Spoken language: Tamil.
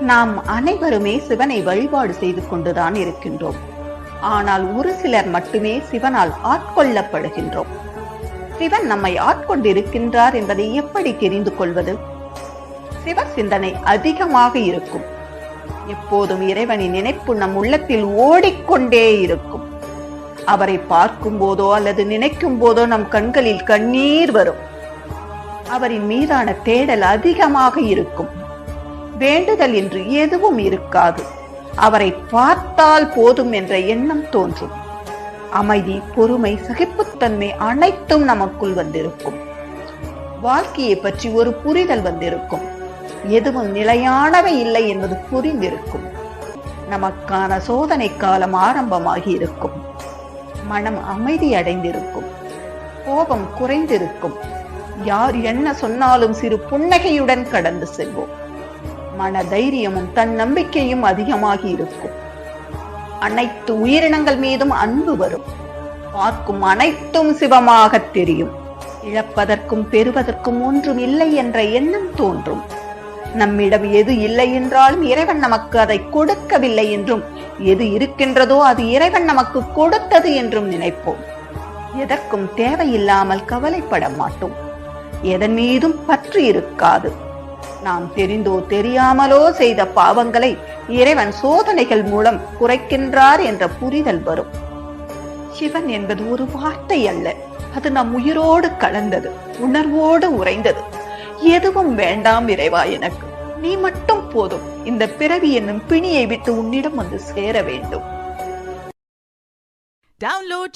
நாம் அனைவருமே சிவனை வழிபாடு செய்து கொண்டுதான் இருக்கின்றோம். ஆனால் ஒரு சிலர் மட்டுமே சிவனால் ஆட்கொள்ளப்படுகின்றோம். சிவன் நம்மை ஆட்கொண்டிருக்கின்றார் என்பதை எப்படி தெரிந்து கொள்வது? சிவ சிந்தனை அதிகமாக இருக்கும். எப்போதும் இறைவனின் நினைப்பு நம் உள்ளத்தில் ஓடிக்கொண்டே இருக்கும். அவரை பார்க்கும் போதோ அல்லது நினைக்கும் போதோ நம் கண்களில் கண்ணீர் வரும். அவரின் மீதான தேடல் அதிகமாக இருக்கும். வேண்டுதல் என்று எதுவும் இருக்காது. அவரை பார்த்தால் போதும் என்ற எண்ணம் தோன்றும். அமைதி பொறுமை சகிப்புத்தன்மை அனைத்தும் நமக்குள் வந்திருக்கும். வாழ்க்கையை பற்றி ஒரு புரிதல் வந்திருக்கும். எதுவும் நிலையானவை இல்லை என்பது புரிந்திருக்கும். நமக்கான சோதனை காலம் ஆரம்பமாகி இருக்கும். மனம் அமைதி அடைந்திருக்கும். கோபம் குறைந்திருக்கும். யார் என்ன சொன்னாலும் சிறு புன்னகையுடன் கடந்து செல்வோம். மன தைரியமும் தன்னம்பிக்கையும் அதிகமாகி இருக்கும். அனைத்து உயிரினங்கள் மீதும் அன்பு வரும். பார்க்கும் அனைத்தும் சிவமாக தெரியும். இழப்பதற்கும் பெறுவதற்கும் ஒன்றும் இல்லை என்ற எண்ணம் தோன்றும். நம்மிடம் எது இல்லை என்றாலும் இறைவன் நமக்கு அதை கொடுக்கவில்லை என்றும் எது இருக்கின்றதோ அது இறைவன் நமக்கு கொடுத்தது என்றும் நினைப்போம். எதற்கும் தேவையில்லாமல் கவலைப்பட மாட்டோம். எதன் மீதும் பற்று இருக்காது. நாம் தெரிந்தோ தெரியாமலோ செய்த பாவங்களை இறைவன் சோதனைகள் மூலம் குறைக்கின்றார் என்ற புரிதல் வரும். சிவன் என்பது ஒரு வார்த்தை அல்ல. அது நம் உயிரோடு கலந்தது உணர்வோடு உறைந்தது. எதுவும் வேண்டாம் இறைவா எனக்கு. நீ மட்டும் போதும். இந்த பிறவி என்னும் பிணியை விட்டு உன்னிடம் வந்து சேர வேண்டும். Download